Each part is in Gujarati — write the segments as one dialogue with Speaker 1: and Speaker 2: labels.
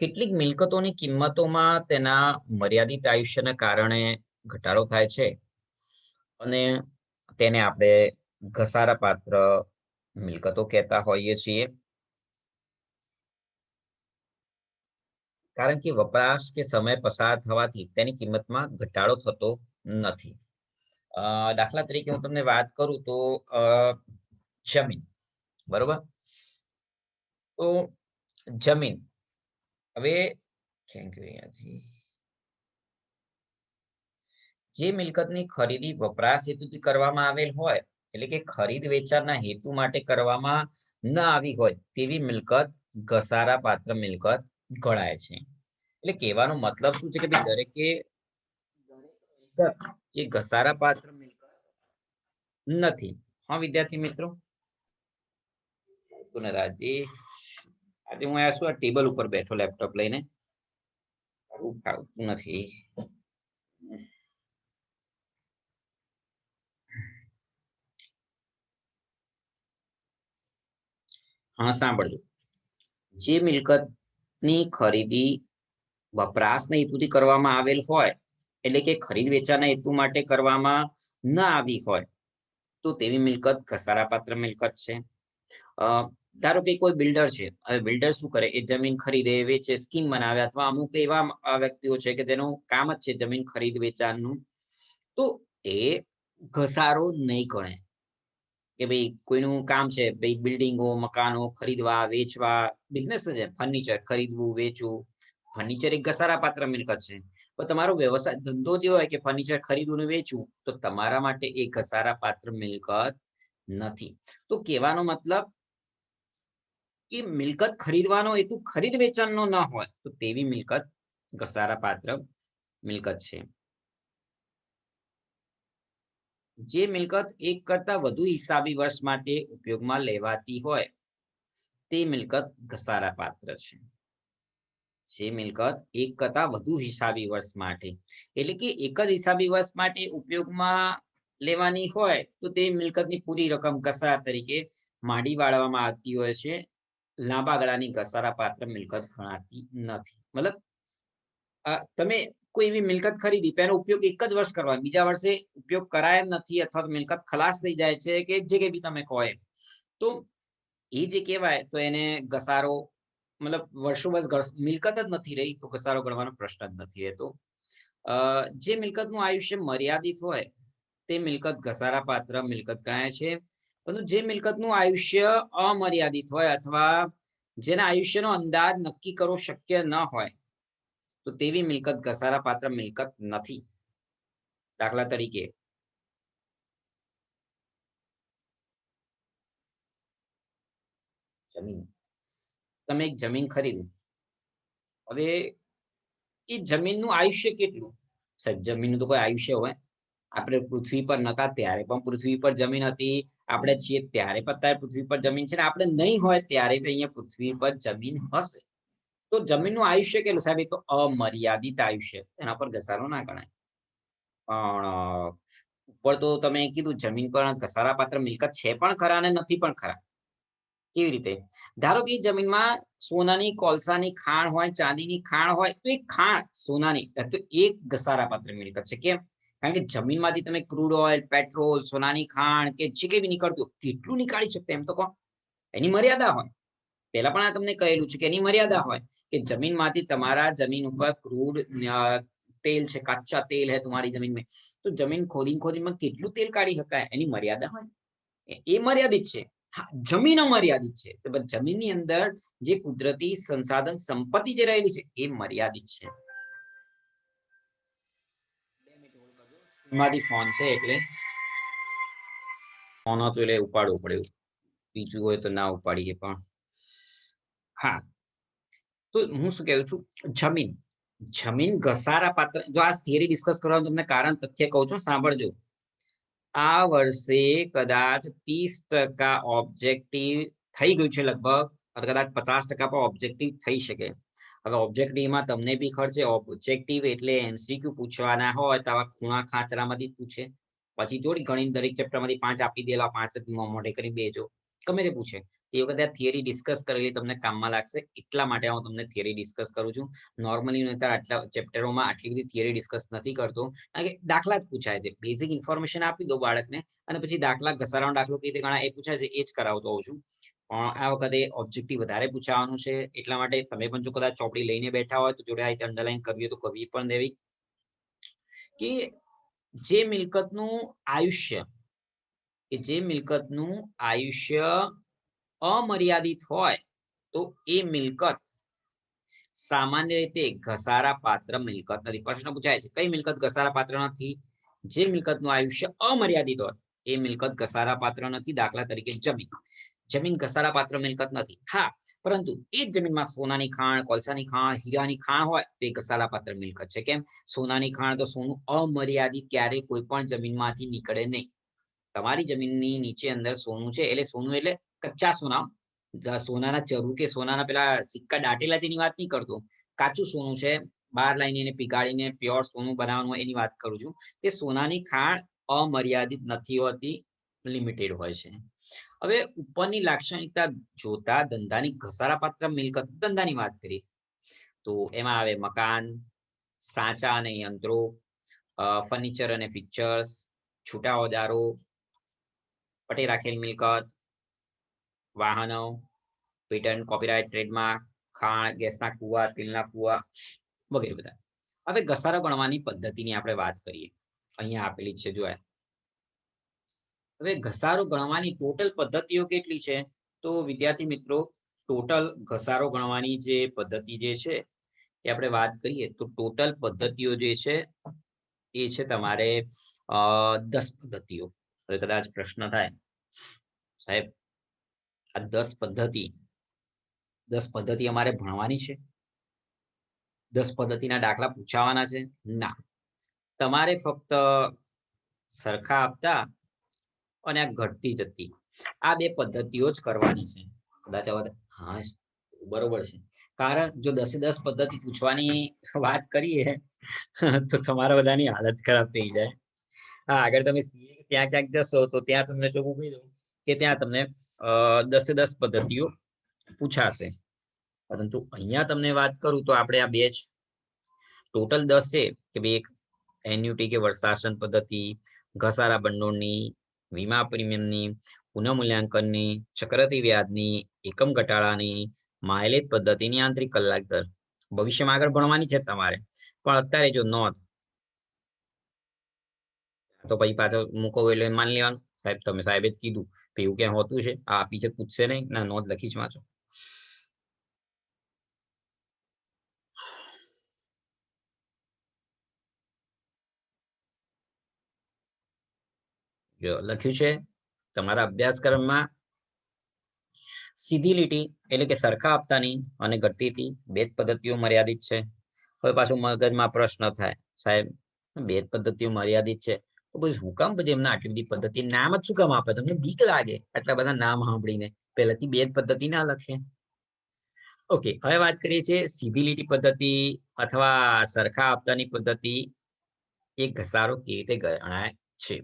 Speaker 1: કેટલીક મિલકતોની કિંમતોમાં તેના મર્યાદિત આયુષ્યના કારણે ઘટાડો થાય છે અને તેને આપણે ઘસારા પાત્ર મિલકતો કહેતા હોઈએ છીએ. કારણ કે વપરાશ કે સમય પસાર થવાથી તેની કિંમતમાં ઘટાડો થતો નથી. દાખલા તરીકે હું તમને વાત કરું તો જમીન, બરોબર? તો જમીન. હવે થેન્ક યુ અહીંયાથી. જે મિલકતની ખરીદી વપરાશ હેતુથી કરવામાં આવેલ હોય, એટલે કે ખરીદ વેચાણના હેતુ માટે કરવામાં ન આવી હોય, તેવી મિલકત ઘસારા પાત્ર મિલકત ગણાય છે. એટલે કહેવાનો મતલબ શું છે કે દરેકે એ ઘસારા પાત્ર મિલકત નથી. હા વિદ્યાર્થી મિત્રો? રાજેશ આજે હું આ શું ટેબલ ઉપર બેઠો લેપટોપ લઈને. ફાવતું નથી. હા, સાંભળજો. જે મિલકતની ખરીદી વપરાશના હેતુથી કરવામાં આવેલ હોય, એટલે કે ખરીદ વેચાણના હેતુ માટે કરવામાં ન આવી હોય, તો તેવી મિલકત ઘસારાપાત્ર મિલકત છે. ધારો કે કોઈ બિલ્ડર છે, હવે બિલ્ડર શું કરે? એ જમીન ખરીદે, વેચે સ્કીમ બનાવે અથવા અમુક એવા વ્યક્તિઓ છે કે તેનું કામ જ છે જમીન ખરીદ વેચાણનું. તો એ ઘસારો નહીં ગણે કે ભાઈ કોઈનું કામ છે, ભાઈ બિલ્ડિંગો મકાનો ખરીદવા, વેચવા બિઝનેસ છે ફર્નિચર ખરીદવું, વેચવું. ફર્નિચર એક ઘસારા પાત્ર મિલકત છે. તો તમારો વ્યવસાય, ધંધો જે હોય કે ફર્નિચર ખરીદવું વેચવું, તો તમારા માટે એ ઘસારા પાત્ર મિલકત નથી. તો કહેવાનો મતલબ કે મિલકત ખરીદવાનો હેતુ ખરીદ વેચાણનો ન હોય, તો તેવી મિલકત ઘસારા પાત્ર મિલકત છે. જે મિલકત એક કરતા વધુ હિસાબી વર્ષ માટે ઉપયોગમાં લેવાતી હોય, તે મિલકત ઘસારા પાત્ર છે. જે મિલકત એક કરતા વધુ હિસાબી વર્ષ માટે, એટલે કે એક જ હિસાબી વર્ષ માટે ઉપયોગમાં લેવાની હોય, તો તે મિલકતની પૂરી રકમ ઘસારા તરીકે માંડી વાળવામાં આવતી હોય છે. લાંબા ગાળાની ઘસારા પાત્ર મિલકત ગણાતી નથી. મતલબ તમે કોઈ એવી મિલકત ખરીદી એનો ઉપયોગ એક જ વર્ષ કરવા બીજા વર્ષે ઉપયોગ કરાય નથી અથવા મિલકત ખલાસ થઈ જાય છે કે જે કે બી તમે કહો તો એ જે કહેવાય, તો એને ઘસારો, મતલબ વર્ષો વર્ષ મિલકત જ નથી રહી, તો ઘસારો ગણવાનો પ્રશ્ન જ નથી રહેતો. જે મિલકતનું આયુષ્ય મર્યાદિત હોય, તે મિલકત ઘસારા પાત્ર મિલકત ગણાય છે. પરંતુ જે મિલકતનું આયુષ્ય અમર્યાદિત હોય અથવા જેના આયુષ્યનો અંદાજ નક્કી કરવો શક્ય ન હોય, તો તેવી મિલકત ઘસારા પાત્ર મિલકત નથી. દાખલા તરીકે જમીન. તમે એક જમીન ખરીદી. હવે એ જમીનનું આયુષ્ય કેટલું? સાહેબ, જમીનનું તો કોઈ આયુષ્ય હોય? આપણે પૃથ્વી પર નતા ત્યારે પણ પૃથ્વી પર જમીન હતી. આપણે છીએ ત્યારે પણ પૃથ્વી પર જમીન છે ને આપણે નહીં હોય ત્યારે અહીંયા પૃથ્વી પર જમીન હશે. તો જમીનનું આયુષ્ય કેટલું સાહેબ? એ તો અમર્યાદિત આયુષ્ય, એના પર ઘસારો ના ગણાય. પણ ઉપર તો તમે કીધું જમીન પર ઘસારા પાત્ર મિલકત છે પણ ખરા અને નથી પણ ખરા. કેવી રીતે? ધારો કે જમીનમાં સોનાની, કોલસાની ખાણ હોય, ચાંદીની ખાણ હોય, તો એ ખાણ સોનાની, તો એક ઘસારા પાત્ર મિલકત છે. કેમ? કારણ કે જમીનમાંથી તમે ક્રૂડ ઓઇલ પેટ્રોલ સોનાની ખાણ કે જે કઈ બી નીકળતું કેટલું નીકાળી શકते એમ તો કહો. એની મર્યાદા હોય. પહેલા પણ આ તમને કહેલું છે કે એની મર્યાદા હોય કે જમીનમાંથી તમારા જમીન ઉપર ક્રૂડ તેલ છે, કાચા તેલ હે તમારી જમીન में તો જમીન ખોદી ખોદીમાં કેટલું તેલ કાઢી શકાય? એની મર્યાદા હોય. એ મર્યાદિત છે. જમીન અમર્યાદિત છે. તો જમીનની અંદર જે કુદરતી સંસાધન સંપત્તિ જે રહેલી છે, એ મર્યાદિત છે. માંથી ફોન છે એટલે ફોન હતો એટલે ઉપાડવું પડે બીજું હોય તો ના ઉપાડીએ પણ. હા. તો હું શું કહું છું? જમીન. જમીન ઘસારા પાત્ર. જો આ થિયરી ડિસ્કસ કરવાનું તમને કારણ તથ્ય કહું છું, સાંભળજો. આ વર્ષે કદાચ ત્રીસ ટકા ઓબ્જેક્ટિવ થઈ ગયું છે લગભગ. કદાચ પચાસ ટકા પણ ઓબ્જેક્ટિવ થઈ શકે. હવે ઓબ્જેક્ટિવમાં તમને બી ખર્ચે. ઓબ્જેક્ટિવ એટલે એમસીક્યુ પૂછવાના હોય તો આવા ખૂણા ખાંચરામાંથી પૂછે. પછી જોડી ઘણી દરેક ચેપ્ટરમાંથી પાંચ આપી દેલા, પાંચ મોઢે કરી બેજો. ગમે તે પૂછે. એ વખતે આ થિયરી ડિસ્કસ કરેલી તમને કામમાં લાગશે. એટલા માટે હું તમને થિયરી ડિસ્કસ કરું છું. નોર્મલી હું આટલા ચેપ્ટરોમાં આટલી બધી થિયરી ડિસ્કસ નથી કરતો. કારણ કે દાખલા જ પૂછાય છે. બેઝિક ઇન્ફોર્મેશન આપી દો બાળકને. અને પછી દાખલા ઘસારાનો દાખલો કઈ રીતે ગણા એ પૂછાય છે. એ જ કરાવતો હોઉં છું. પણ આ વખતે ઓબ્જેક્ટિવ વધારે પૂછાવાનું છે. એટલા માટે તમે પણ જો કદાચ ચોપડી લઈને બેઠા હોય તો જોડે આ રીતે અંડરલાઈન કરવી તો કરવી પણ દેવી. કે જે મિલકતનું આયુષ્ય, કે જે મિલકતનું આયુષ્ય અમર્યાદિત હોય તો એ મિલકત સામાન્ય રીતે ઘસારા પાત્ર મિલકત નથી. પ્રશ્ન પૂછાય છે, કઈ મિલકત ઘસારા પાત્ર નથી? જે મિલકતનું આયુષ્ય અમર્યાદિત હોય, એ મિલકત ઘસારા પાત્ર નથી, દાખલા તરીકે જમીન. જમીન ઘસારા પાત્ર મિલકત નથી. હા, પરંતુ એ જ જમીનમાં સોનાની ખાણ, કોલસાની ખાણ, હીરાની ખાણ હોય તો એ ઘસારા મિલકત છે. કેમ? સોનાની ખાણ તો સોનું અમર્યાદિત ક્યારે કોઈ પણ જમીનમાંથી નીકળે નહીં. તમારી જમીનની નીચે અંદર સોનું છે, એટલે સોનું એટલે કચ્ચા સોના. સોનાના ચરુ કે સોનાના પેલા સિક્કા દાટેલા તેની વાત નહીં કરતો. કાચું સોનું છે, બહાર લાવીને એને પીગાડીને પ્યોર સોનું બનાવવાનું એની વાત કરું છું. કે સોનાની ખાણ અમર્યાદિત નથી હોતી, લિમિટેડ હોય છે. હવે ઉપરની લાક્ષણિકતા જોતા ધંધાની ઘસારાપાત્ર મિલકત ધંધાની વાત કરી તો એમાં આવે મકાન, સાચા અને યંત્રો ફર્નિચર અને પિક્ચર્સ છૂટા ઓજારો પટે રાખેલ મિલકત, વાહનો પેટન્ટ કોપીરાઇટ ટ્રેડમાર્ક ખાણ, ગેસના કુવા, તેલના કુવા વગેરે બધા. હવે ઘસારો ગણવાની પદ્ધતિની આપણે વાત કરીએ. અહીંયા આપેલી છે જોયા હવે ઘસારો ગણવાની ટોટલ પદ્ધતિઓ કેટલી છે? તો વિદ્યાર્થી મિત્રો ટોટલ ઘસારો ગણવાની જે પદ્ધતિ જે છે, એ આપણે વાત કરીએ તો ટોટલ પદ્ધતિઓ જે છે, એ છે તમારે દસ પદ્ધતિઓ. હવે કદાચ પ્રશ્ન થાય. સાહેબ, આ દસ પદ્ધતિ દસ પદ્ધતિ અમારે ભણવાની છે? દસ પદ્ધતિના દાખલા પૂછાવાના છે? ના. તમારે ફક્ત સરખા આપતા અને આ ઘટતી જતી. આ બે પદ્ધતિઓ જ કરવાની છે. કદાચ હા, બરોબર છે. કારણ જો દસે દસ પદ્ધતિ પૂછવાની વાત કરીએ, તો તમારા બધાની હાલત ખરાબ થઈ જાય. હા, આગળ તમે ત્યાં ક્યાંક જશો, તો ત્યાં તમને ચોખ્ખું કહી દઉં કે ત્યાં તમને દસે દસ પદ્ધતિઓ પૂછાશે. પરંતુ અહીંયા તમને વાત કરું તો આપણે આ બે જ. ટોટલ દસ છે કે બે એક એન્યુટી કે વર્ષાસન પદ્ધતિ, ઘસારા ભંડોળની વીમા પ્રીમિયમની, પુનઃમૂલ્યાંકનની ચક્રતી વ્યાજની, એકમ ઘટાડાની માઇલેજ પદ્ધતિની આંતરિક કલાક દર. ભવિષ્યમાં આગળ ભણવાની છે તમારે. પણ અત્યારે જો નોંધ તો પછી પાછો મૂકો એટલે માની લેવાનું. સાહેબ, તમે સાહેબે જ કીધું. એવું ક્યાં હોતું છે? આ આપી છે, પૂછશે નહીં? ના, નોંધ લખી જ વાંચો. જો લખ્યું છે, તમારા અભ્યાસક્રમમાં સીધી લીટી એટલે કે સરખા આપતાની અને ઘટતી બે જ પદ્ધતિઓ મર્યાદિત છે. હવે પાછું મગજમાં પ્રશ્ન થાય, સાહેબ બે જ પદ્ધતિઓ મર્યાદિત છે. તો પછી શું કામ પછી એમને આટલી બધી પદ્ધતિ, નામ જ શું કામ આપે? તમને બીક લાગે આટલા બધા નામ સાંભળીને. પહેલાથી બે જ પદ્ધતિ ના લખે. ઓકે, હવે વાત કરીએ છીએ સીધી લીટી પદ્ધતિ અથવા સરખા આપતાની પદ્ધતિ, એ ઘસારો કેવી રીતે ગણાય છે?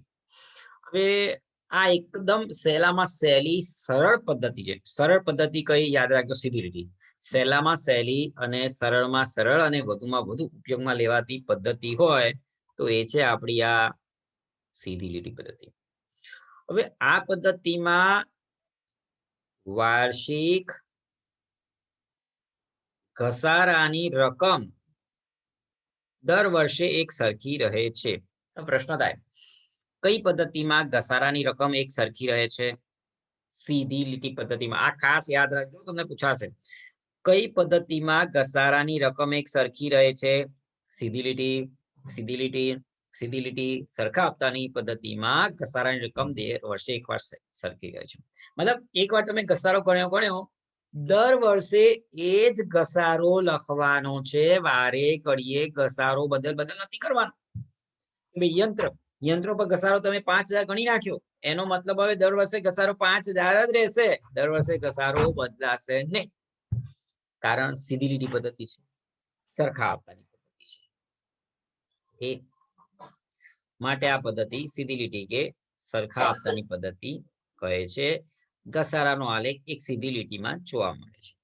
Speaker 1: હવે આ એકદમ સહેલામાં સહેલી, સરળ પદ્ધતિ છે. સરળ પદ્ધતિ કઈ યાદ રાખજો સીધી લીટી સહેલામાં સહેલી અને સરળમાં સરળ અને વધુમાં વધુ ઉપયોગમાં લેવાતી પદ્ધતિ હોય તો એ છે આપણી આ સીધી લીટી પદ્ધતિ. હવે આ પદ્ધતિમાં વાર્ષિક ઘસારાની રકમ દર વર્ષે એક સરખી રહે છે. પ્રશ્ન થાય. કઈ પદ્ધતિમાં ઘસારાની રકમ એક સરખી રહે છે? સીધી લીટી પદ્ધતિમાં. આ ખાસ યાદ રાખજો, તમને પૂછાશે. કઈ પદ્ધતિમાં ઘસારાની રકમ એક સરખી રહે છે? સીધી લીટી સીધી લીટી સીધી લીટી, સરખા હપ્તાની પદ્ધતિમાં ઘસારાની રકમ દર વર્ષે એક વાર સરખી રહે છે. મતલબ એક વાર તમે ઘસારો ગણ્યો ગણ્યો, દર વર્ષે એ જ ઘસારો લખવાનો છે. વારે ઘડીએ ઘસારો બદલ બદલ નથી કરવાનો. યંત્ર યંત્રો પર ઘસારો તમે પાંચ હજાર ગણી નાખ્યો. એનો મતલબ હવે દર વર્ષે ઘસારો પાંચ હજાર જ રહેશે. દર વર્ષે ઘસારો બદલાશે નહીં. કારણ સીધી લીટી પદ્ધતિ છે. સરખા આપવાની પદ્ધતિ છે. એ માટે આ પદ્ધતિ સીધી લીટી કે સરખા આપતાની પદ્ધતિ કહે છે. ઘસારાનો આલેખ એક સીધી લીટીમાં જોવા મળે છે.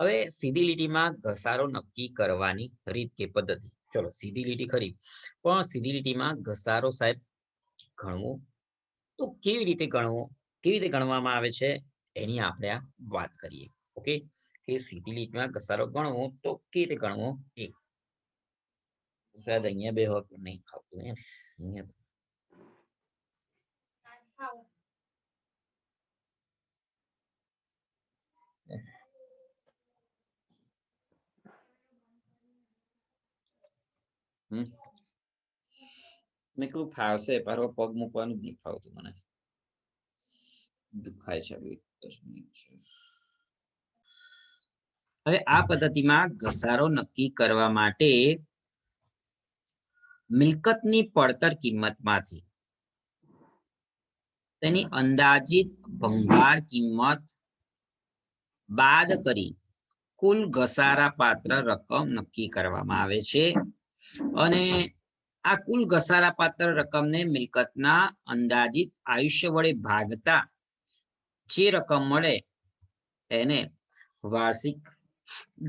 Speaker 1: હવે સીધી લીટીમાં ઘસારો નક્કી કરવાની રીત કે પદ્ધતિ. ચલો, સીધી લીટી ખરી. પણ સીધી લીટીમાં ઘસારો સાહેબ ગણવો તો કેવી રીતે ગણવો? કેવી રીતે ગણવામાં આવે છે? એની આપણે આ વાત કરીએ. ઓકે? કે સીધી લીટીમાં ઘસારો ગણવો તો કેવી રીતે ગણવો? એ શાયદ અહીંયા બે હોત નહીં ખાવતું અહીંયા મેં કીધું ફાવશે પર પગ મૂકવાનું જ નહીં ફાવતું મને દુખાય છે હવે આ પદ્ધતિમાં ઘસારો નક્કી કરવા માટે મિલકતની પડતર કિંમતમાંથી તેની અંદાજિત ભંગાર કિંમત બાદ કરી કુલ ઘસારા પાત્ર રકમ નક્કી કરવામાં આવે છે. અને આ કુલ ઘસારા પાત્ર રકમને મિલકતના અંદાજિત આયુષ્ય વડે ભાગતા જે રકમ મળે એને વાર્ષિક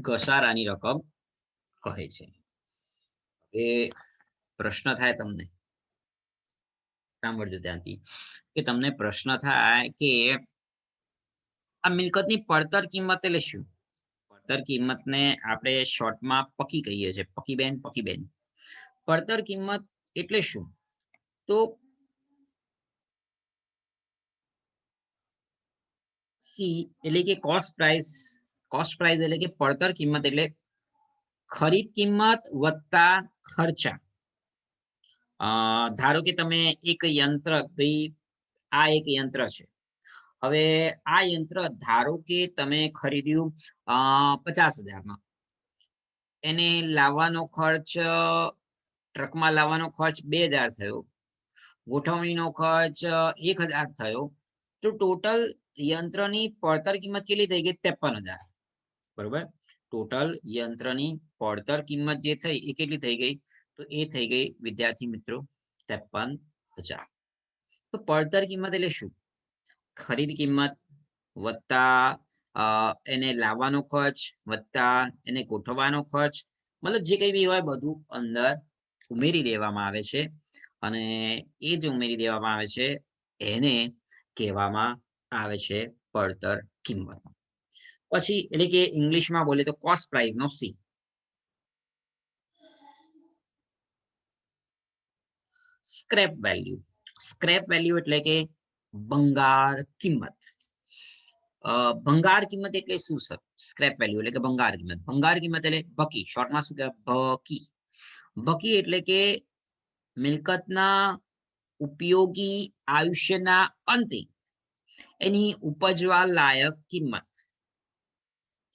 Speaker 1: ઘસારાની રકમ કહે છે. એ પ્રશ્ન થાય તમને. સાંભળજો ત્યાંથી કે તમને પ્રશ્ન થાય કે આ મિલકતની પડતર કિંમત એટલે શું? પડતર કિંમતને આપણે શોર્ટમાં પકી કહીએ છીએ. પકી બેન પકી બેન. પડતર કિંમત એટલે શું? તો સી એટલે કે કોસ્ટ પ્રાઇસ કોસ્ટ પ્રાઇસ એટલે કે પડતર કિંમત એટલે ખરીદ કિંમત વત્તા ખર્ચા. ધારો કે તમે એક યંત્ર, ભાઈ આ એક યંત્ર છે. હવે આ યંત્ર ધારો કે તમે ખરીદ્યું પચાસ હજારમાં. એને લાવવાનો ખર્ચ ટ્રકમાં લાવવાનો ખર્ચ બે હજાર થયો. ગોઠવણીનો ખર્ચ એક હજાર થયો. તો ટોટલ યંત્રની પડતર કિંમત કેટલી થઈ ગઈ? ત્રેપન હજાર. બરોબર? ટોટલ યંત્રની પડતર કિંમત જે થઈ એ કેટલી થઈ ગઈ? તો એ થઈ ગઈ, વિદ્યાર્થી મિત્રો, ત્રેપન હજાર. તો પડતર કિંમત એટલે શું? ખરીદ કિંમત વત્તા એને લાવવાનો ખર્ચ વત્તા, એને ગોઠવવાનો ખર્ચ, મતલબ જે કઈ બી હોય બધું અંદર ઉમેરી દેવામાં આવે છે અને એ જે ઉમેરી દેવામાં આવે છે એને કહેવામાં આવે છે પડતર કિંમત. પછી એટલે કે ઇંગ્લિશમાં બોલે તો કોસ્ટ પ્રાઇસ નો C scrap value scrap value એટલે કે ભંગાર કિંમત. ભંગાર કિંમત એટલે શું સર સ્ક્રેપ વેલ્યુ એટલે કે ભંગાર કિંમત. ભંગાર કિંમત એટલે બકી શોર્ટમાં શું કહેવાય? બકી બકી એટલે કે મિલકતના ઉપયોગી આયુષ્યના અંતે. એની ઉપજવા લાયક કિંમત.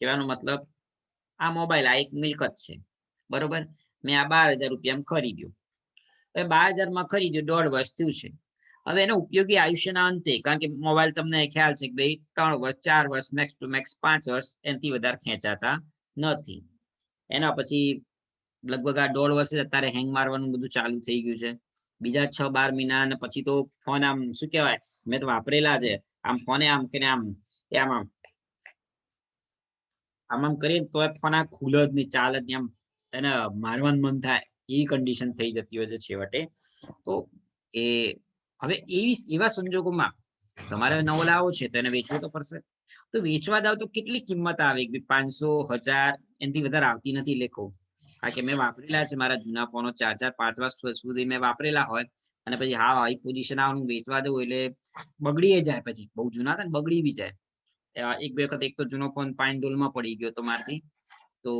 Speaker 1: કહેવાનો મતલબ, આ મોબાઈલ, આ એક મિલકત છે. બરોબર? મેં આ બાર હજાર રૂપિયામાં ખરીદ્યો. હવે બાર હજારમાં ખરીદ્યો, દોઢ વર્ષ થયું છે. હવે એનો ઉપયોગી આયુષ્યના અંતે, કારણ કે મોબાઈલ તમને ખ્યાલ છે કે ભાઈ, ત્રણ વર્ષ, ચાર વર્ષ મેક્સ ટુ મેક્સ પાંચ વર્ષ એનાથી વધારે ખેંચાતા નથી. એના પછી લગભગ આ દોઢ વર્ષે અત્યારે હેંગ મારવાનું બધું ચાલુ થઈ ગયું છે. બીજા છ બાર મહિના અને પછી તો ફોન આમ, શું કહેવાય? મેં તો વાપરેલા છે. આમ ફોને આમ કે આમ આમ આમ. આમ આમ કરીએ તો ફોન આ ખુલે જ નહીં, ચાલે જ નહીં. આમ એને મારવાનું મન થાય એવી કન્ડિશન થઈ જતી હોય છે છેવટે. તો એ, હવે એવી, એવા સંજોગોમાં તમારે નવો લાવો છે તો એને વેચવો તો પડશે. તો વેચવા જાવ તો કેટલી કિંમત આવે? પાંચસો, હજાર, એનાથી વધારે આવતી નથી લેખો. કારણ કે મેં વાપરેલા છે, મારા જૂના ફોનો ચાર ચાર, પાંચ વર્ષ સુધી મેં વાપરેલા હોય અને પછી હા હાઈ પોઝિશન આવવાનું વેચવા દઉં એટલે બગડી જાય પછી. બહુ જૂના હતા ને, બગડી બી જાય. એક, બે વખત એક તો જૂનો ફોન પાઇન ડોલમાં પડી ગયો તો મારથી તો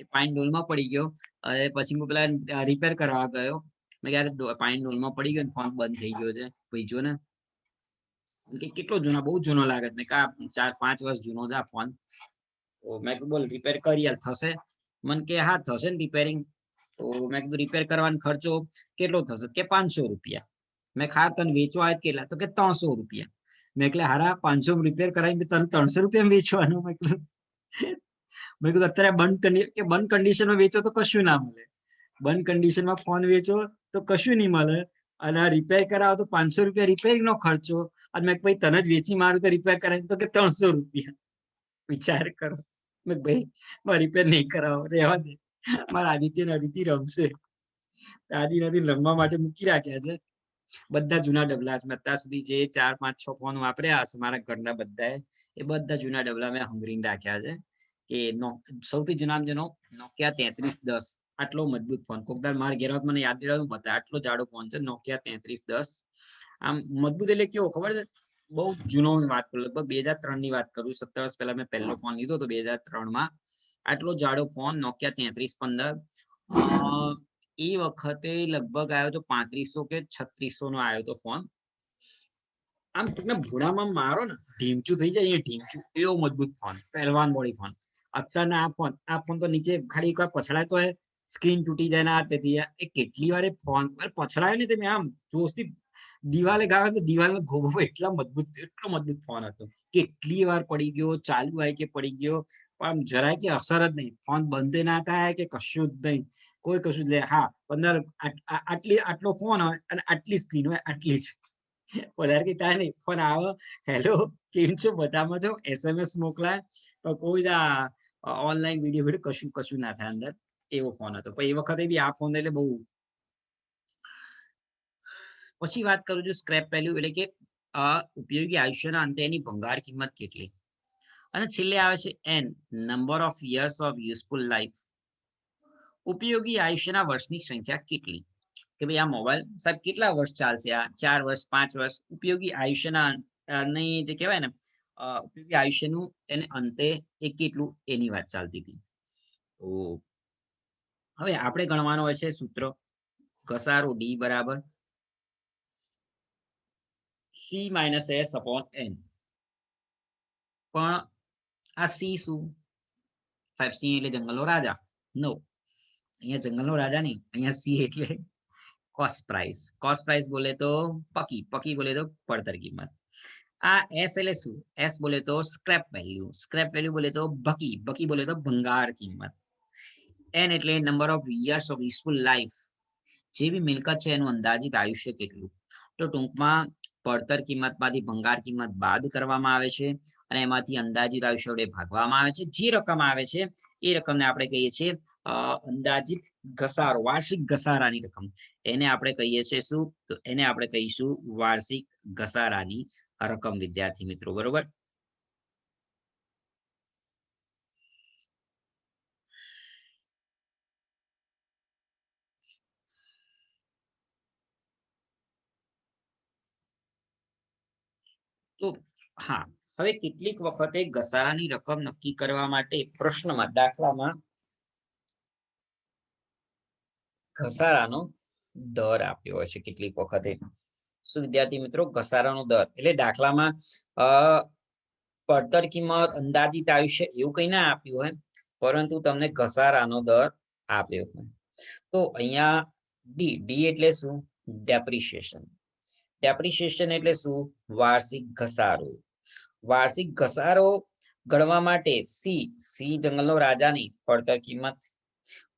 Speaker 1: એ પાઇન ડોલમાં પડી ગયો. અને પછી હું પેલા રિપેર કરવા ગયો. મેં ક્યારે પાઇન ડોલમાં પડી ગયો ફોન બંધ થઈ ગયો છે. ભાઈ જો ને કેટલો જૂનો, બહુ જૂનો લાગે છે. મેં કા ચાર, પાંચ વર્ષ જૂનો છે આ ફોન. તો મેં બોલ રિપેર કરી થશે. મને કે, હા, થશે ને રિપેરિંગ તો મેં કીધું રિપેર કરવાનો ખર્ચો કેટલો થશે? કે, પાંચસો રૂપિયા. મેં ખાર તને વેચવા આવે કેટલા? તો કે, ત્રણસો રૂપિયા. મેં એટલે હારા, પાંચસો રિપેર કરાવી તને ત્રણસો રૂપિયા વેચવાનું. મેં કીધું મેં કીધું, અત્યારે બંધ કે, બંધ કન્ડિશનમાં વેચો તો કશું ના મળે. બંધ કન્ડિશનમાં ફોન વેચો તો કશું નહીં મળે. અને રિપેર કરાવો તો પાંચસો રૂપિયા રિપેરિંગ નો ખર્ચો. અને મેં ભાઈ, તને જ વેચી મારું તો રિપેર કરાવી તો કે ત્રણસો રૂપિયા. વિચાર કરો. ભાઈ, મારી રિપેર નહીં કરાવો, રહેવા દે. મારા આદિત્ય ને અદિતિ રમશે. આદિ નથી રમવા માટે મૂકી રાખ્યા છે. બધા જૂના ડબલા અત્યાર સુધી જે ચાર, પાંચ, છ ફોન વાપર્યા હશે મારા ઘરના બધાએ, એ બધા જૂના ડબલા મેં હંગરીને રાખ્યા છે કે નો- સૌથી જૂના જેનો નોકિયા તેત્રીસ દસ. આટલો મજબૂત ફોન. કોકદાર મારા ઘેર મને યાદ દેવાનું હતા આટલો જાડો ફોન છે નોકિયા તેત્રીસ દસ. આમ મજબૂત એટલે કેવો ખબર છે? બહુ જૂનો વાત કરું લગભગ બે હજાર ત્રણની વાત કરું સત્તર વર્ષ પહેલા મેં પહેલો ફોન લીધો હતો બે હજાર ત્રણમાં. આટલો જાડો ફોન નોકિયા તેત્રીસ પંદર. અ, એ વખતે લગભગ આવ્યો તો પાંત્રીસો કે છત્રીસો નો આવ્યો તો ફોન આમ તમને ભૂડામાં મારો ને ઢીમચું થઈ જાય અહીંયા ઢીમચું. એવો મજબૂત ફોન પહેલવાન બોડી ફોન અત્યારના આ ફોન આ ફોન તો નીચે ખાલી એકવાર પછડાય તો સ્ક્રીન તૂટી જાય ને આ તેથી આ. એ કેટલી વાર ફોન પછડાયો ને તમે આમ જોશથી દિવાલે ગાવે તો દિવાલનો ઘોઘો એટલા મજબૂત, એટલો મજબૂત ફોન હતો. કેટલી વાર પડી ગયો, ચાલુ હોય કે પડી ગયો આમ જરાય કે અસર જ નહીં. ફોન બંધ ના થાય કે કશું જ નહીં. કોઈ કશું જ હા, પંદર આટલી, આટલો ફોન હોય અને આટલી સ્ક્રીન હોય, આટલી જ. વધારે કે કાંઈ નહીં. ફોન આવો. હેલો, કેમ છો? બધામાં છો? એસએમએસ મોકલાય. પણ કોઈ આ ઓનલાઈન વીડિયો વીડિયો કશું કશું ના થાય અંદર. એવો ફોન હતો. પણ એ વખતે બી આ ફોન એટલે બહુ પછી વાત કરું છું સ્ક્રેપ વેલ્યુ એટલે કે ઉપયોગી આયુષ્યના અંતે એની ભંગાર કિંમત કેટલી? અને છેલ્લે આવે છે N number of years of useful life ઉપયોગી આયુષ્યના વર્ષની સંખ્યા કેટલી? કે ભાઈ આ મોબાઈલ સાહેબ કેટલા વર્ષ ચાલશે આ? ચાર વર્ષ, પાંચ વર્ષ? ઉપયોગી આયુષ્યના ની જે કહેવાય ને ઉપયોગી આયુષ્યનું એને અંતે એ કેટલું? એની વાત ચાલતી હતી. હવે આપણે ગણવાનો હોય છે સૂત્ર. ઘસારો ડી બરાબર C minus S upon N પણ આ સી શું સાહેબ સિંહ એટલે જંગલનો રાજા. નો અહીંયા જંગલનો રાજા નહીં. અહીંયા સી એટલે કોસ્ટ પ્રાઇસ કોસ્ટ પ્રાઇસ બોલે તો પકી. પકી બોલે તો પડતર કિંમત. આ એસ એટલે શું? એસ બોલે તો સ્ક્રેપ વેલ્યુ સ્ક્રેપ વેલ્યુ બોલે તો બકી બકી બોલે તો ભંગાર કિંમત. એન એટલે number of years of useful life જે બી મિલકત છે, એનું અંદાજિત આયુષ્ય કેટલું? તો ટૂંકમાં પડતર કિંમતમાંથી ભંગાર કિંમત બાદ કરવામાં આવે છે અને એમાંથી અંદાજિત આયુષ્ય વડે ભાગવામાં આવે છે. જે રકમ આવે છે, એ રકમને આપણે કહીએ છીએ અંદાજિત ઘસારો, વાર્ષિક ઘસારાની રકમ. એને આપણે કહીએ છીએ શું? તો એને આપણે કહીશું વાર્ષિક ઘસારાની રકમ, વિદ્યાર્થી મિત્રો, બરોબર? તો હા, હવે કેટલીક વખતે ઘસારાની રકમ નક્કી કરવા માટે પ્રશ્નમાં દાખલામાં ઘસારાનો દર આપ્યો હોય છે કેટલીક વખતે. શું વિદ્યાર્થી મિત્રો, ઘસારાનો દર? એટલે દાખલામાં, અ, પડતર કિંમત, અંદાજિત આયુષ્ય એવું કઈ ના આપ્યું હોય, પરંતુ તમને ઘસારાનો દર આપ્યો હોય. તો અહીંયા ડી ડી એટલે શું? ડેપ્રિશિએશન. ડેપ્રિશિએશન એટલે શું? વાર્ષિક ઘસારો. વાર્ષિક ઘસારો ગણવા માટે સી સી જંગલનો રાજાની પડતર કિંમત.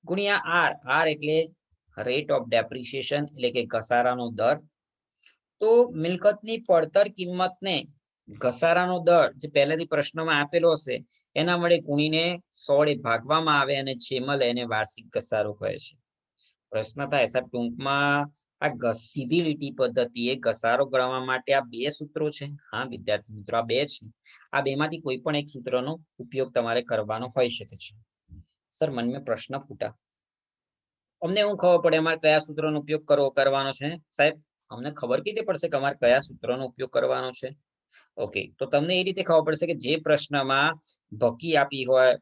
Speaker 1: ગુણ્યા આર આર એટલે રેટ ઓફ ડેપ્રિશિએશન એટલે કે ઘસારાનો દર. તો મિલકતની પડતર કિંમતને ઘસારાનો દર જે પહેલાથી પ્રશ્નમાં આપેલો હશે, એના વડે ગુણીને સોળે ભાગવામાં આવે અને જેમાં એને વાર્ષિક ઘસારો કહે છે. પ્રશ્ન થાય સાહેબ ટૂંકમાં આ સીધી પદ્ધતિએ ઘસારો ગણવા માટે આ બે સૂત્રો છે. હા, વિદ્યાર્થી મિત્રો, આ બે છે. આ બેમાંથી કોઈ પણ એક સૂત્રનો ઉપયોગ તમારે કરવાનો હોઈ શકે છે. સર મન મેં પ્રશ્ન ફૂટા. અમને હું ખબર પડે અમારે કયા સૂત્રનો ઉપયોગ કરવો, કરવાનો છે? સાહેબ, અમને ખબર રીતે પડશે કે અમારે કયા સૂત્રનો ઉપયોગ કરવાનો છે? ઓકે, તો તમને એ રીતે ખબર પડશે કે જે પ્રશ્નમાં ભકી આપી હોય,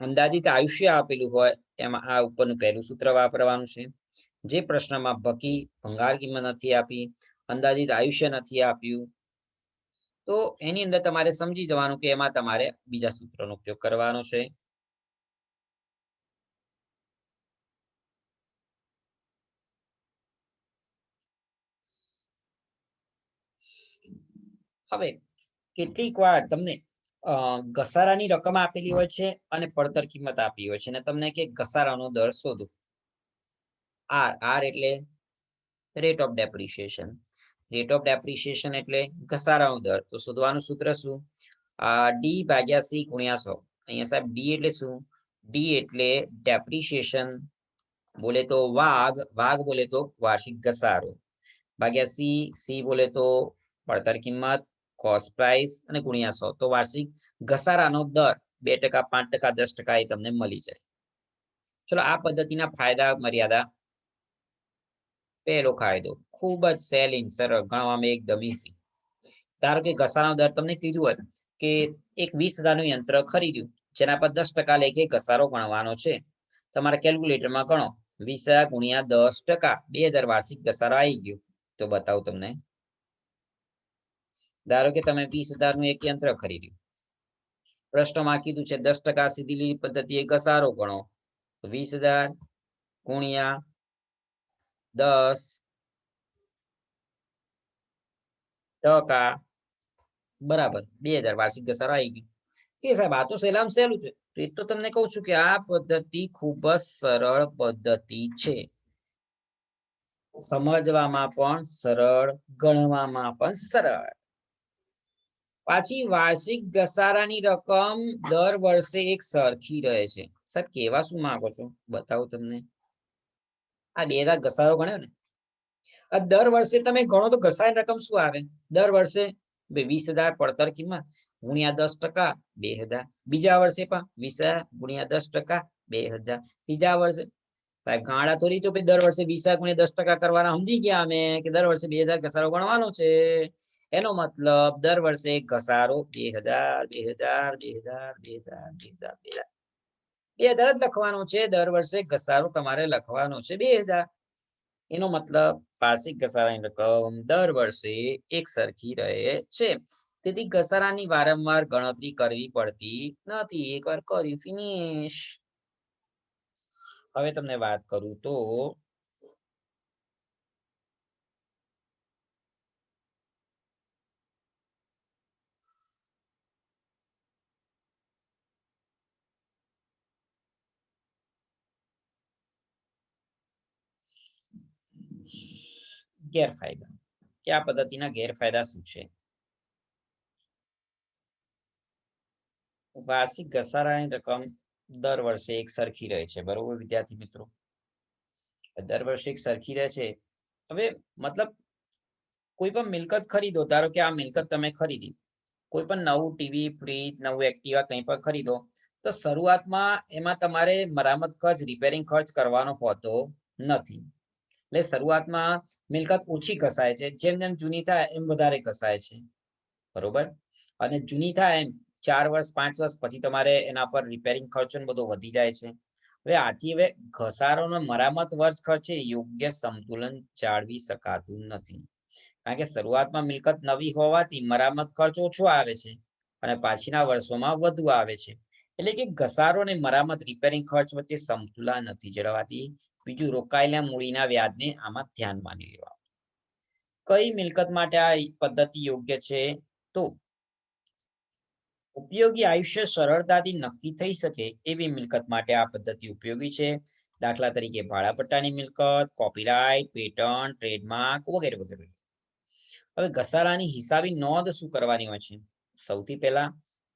Speaker 1: અંદાજિત આયુષ્ય આપેલું હોય, એમાં આ ઉપરનું પહેલું સૂત્ર વાપરવાનું છે. જે પ્રશ્નમાં બકી ભંગાર કિંમત નથી આપી, અંદાજિત આયુષ્ય નથી આપ્યું. તો એની અંદર તમારે સમજી જવાનું કે એમાં તમારે બીજા સૂત્રનો ઉપયોગ કરવાનો છે. હવે કેટલીક વાર તમને ઘસારાની રકમ આપેલી હોય છે અને પડતર કિંમત આપી હોય છે. અને તમને કે ઘસારાનો દર શોધો. આર આર એટલે rate of depreciation rate of depreciation એટલે ઘસારાનો દર. તો શોધવાનું સૂત્ર શું? ડી ભાગ્યા સી ગુણ્યા સો. અહીંયા સાહેબ ડી એટલે શું? ડી એટલે ડેપ્રિશિએશન બોલે તો વાઘ વાઘ બોલે તો વાર્ષિક ઘસારો. ભાગ્યા સી સી બોલે તો પડતર કિંમત કોસ્ટ પ્રાઇસ અને ગુણ્યા સો. તો વાર્ષિક ઘસારાનો દર બે ટકા, પાંચ ટકા, દસ ટકા એ તમને મળી જાય. ચલો આ પદ્ધતિના ફાયદા, મર્યાદા પહેલો કાયદો. ખૂબ જ સેલિંગ સરળ, ગણવામાં એકદમ ઈઝી ધારો કે ઘસારાનો દર તમને કીધું હોય કે એક વીસ હજારનું યંત્ર ખરીદ્યું, જેના પર દસ ટકા લેખે ઘસારો ગણવાનો છે. તમારા કેલ્ક્યુલેટરમાં ગણો, વીસ હજાર ગુણ્યા દસ ટકા, બે હજાર વાર્ષિક ઘસારો આવી ગયો. તો બતાવું તમને. ધારો કે તમે વીસ હજારનું એક યંત્ર ખરીદ્યું. પ્રશ્નમાં કીધું છે, દસ ટકા સીધી પદ્ધતિ પદ્ધતિએ ઘસારો ગણો. વીસ હજાર ગુણ્યા દસ, ટકા. બરાબર. બે હજાર વાર્ષિક ઘસારો આવી ગયો. એ સાહેબ, આ તો સહેલામ સહેલું છે. એ તો તમને કહું છું કે આ પદ્ધતિ ખૂબ જ સરળ પદ્ધતિ છે. સમજવામાં પણ સરળ, ગણવામાં પણ સરળ. પાછી વાર્ષિક ઘસારાની રકમ દર વર્ષે એક સરખી રહે છે. સાહેબ કેવા શું માંગો છો? બતાવું તમને. આ બે હજાર ઘસારો ગણ્યો ને? દર વર્ષે તમે ગણો તો ઘસાય રકમ શું આવે? દર વર્ષે? વીસ હજાર પડતર કિંમત. ગુણ્યા દસ ટકા, બે હજાર. બીજા વર્ષે પણ વીસ હજાર, ગુણ્યા દસ ટકા, બે હજાર. ત્રીજા વર્ષે? ગાળા તો રીતો દર વર્ષે વીસ હજાર ગુણ્યા દસ ટકા કરવાના સમજી ગયા અમે કે દર વર્ષે બે હજાર ઘસારો ગણવાનો છે. એનો મતલબ દર વર્ષે ઘસારો બે હજાર બે હજાર બે હજાર બે હજાર બે હજાર બે હજાર. બે હજાર જ લખવાનો છે. દર વર્ષે ઘસારો તમારે લખવાનો છે. બે હજાર. એનો મતલબ વાર્ષિક ઘસારાની રકમ દર વર્ષે એક સરખી રહે છે. તેથી ઘસારાની વારંવાર ગણતરી કરવી પડતી નથી. એકવાર કરી ફિનિશ હવે તમને વાત કરું તો ગેરફાયદા? કે આ પદ્ધતિના ગેરફાયદા શું છે? વાર્ષિક ઘસારાની રકમ દર વર્ષે એક સરખી રહે છે. બરોબર વિદ્યાર્થી મિત્રો? દર વર્ષે એક સરખી રહે છે. હવે મતલબ કોઈ પણ મિલકત ખરીદો, ધારો કે આ મિલકત તમે ખરીદી, કોઈ પણ નવું ટીવી, ફ્રીજ, નવું એક્ટિવા કંઈ પણ ખરીદો, તો શરૂઆતમાં એમાં તમારે મરામત ખર્ચ, રિપેરિંગ ખર્ચ કરવાનો હોતો નથી. એટલે શરૂઆતમાં મિલકત ઓછી કસાય છે. જેમ જેમ જૂની થાય એમ વધારે કસાય છે. બરોબર? અને જૂની થાય એમ ચાર વર્ષ, પાંચ વર્ષ પછી તમારે એના પર રિપેરિંગ ખર્ચો બધો વધી જાય છે. હવે આથી હવે ઘસારોનો મરામત વર્ષ ખર્ચે યોગ્ય સંતુલન જાળવી શકાતું નથી. કારણ કે શરૂઆતમાં મિલકત નવી હોવાથી મરામત ખર્ચ ઓછો આવે છે અને પાછીના વર્ષોમાં વધુ આવે છે. એટલે કે ઘસારો અને મરામત રિપેરિંગ ખર્ચ વચ્ચે સમતુલા નથી જળવાતી. બીજું રોકાયેલા મૂડીના વ્યાજને આમાં ધ્યાનમાં લેવા. કઈ મિલકત માટે આ પદ્ધતિ યોગ્ય છે? તો ઉપયોગી આયુષ્ય સરળતાથી નક્કી થઈ શકે એવી મિલકત માટે આ પદ્ધતિ ઉપયોગી છે. દાખલા તરીકે ભાડાપટ્ટાની મિલકત, કોપીરાઇટ પેટર્ન ટ્રેડમાર્ક વગેરે વગેરે. હવે ઘસારાની હિસાબી નોંધ શું કરવાની હોય છે? સૌથી પહેલા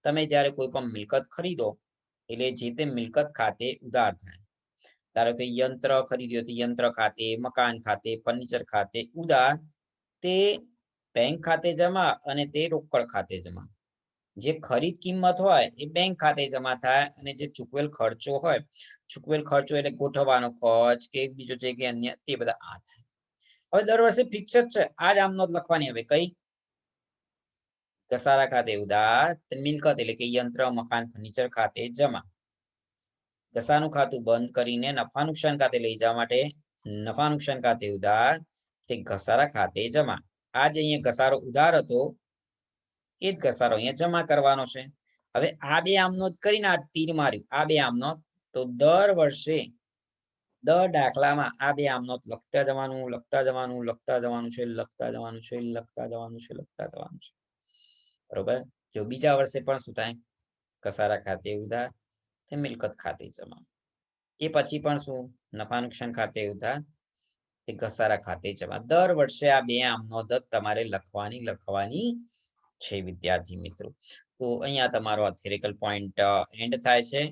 Speaker 1: તમે જ્યારે કોઈ પણ મિલકત ખરીદો, એટલે જે તે મિલકત ખાતે ઉધાર થાય. ધારો કે યંત્ર ખરીદ્યો તો યંત્ર ખાતે, મકાન ખાતે ફર્નિચર ખાતે, ઉધાર તે બેંક ખાતે જમા અને તે રોકડ ખાતે જમા. જે ખરીદ કિંમત હોય એ બેંક ખાતે જમા થાય અને જે ચૂકવેલ ખર્ચો હોય, ચૂકવેલ ખર્ચો એટલે ગોઠવવાનો ખર્ચ કે બીજો છે કે અન્ય તે બધા આ થાય. હવે દર વર્ષે ફિક્સ જ છે. આ જ આમ નોંધ લખવાની હવે કઈ? ઘસારા ખાતે ઉધાર, મિલકત એટલે કે યંત્ર, મકાન ફર્નિચર ખાતે જમા. ઘસાનું ખાતું બંધ કરીને નફા નુકસાન ખાતે લઈ જવા માટે નફા નુકસાન ખાતે ઉધાર તે ઘસારા ખાતે જમા. આ જે અહીંયા ઘસારો ઉધાર હતો. એ જ ઘસારો અહીંયા જમા કરવાનો છે. હવે આ બે આમનો કરીને આ તીર માર્યું. આ બે આમનો તો દર વર્ષે દર દાખલામાં આ બે આમનો લખતા જવાનું લખતા જવાનું લખતા જવાનું છે, લખતા જવાનું છે, લખતા જવાનું છે, લખતા જવાનું છે. બરોબર? જો બીજા વર્ષે પણ શું થાય? કસારા ખાતે ઉધાર તે મિલકત ખાતે જમા. એ પછી પણ શું? નફા નુકસાન ખાતે ઉધાર. તે ઘસારા ખાતે જમા. દર વર્ષે આ બે આમનો દત્ત તમારે લખવાની લખવાની છે વિદ્યાર્થી મિત્રો. તો અહીંયા તમારો આ થિયરિકલ પોઈન્ટ એન્ડ થાય છે.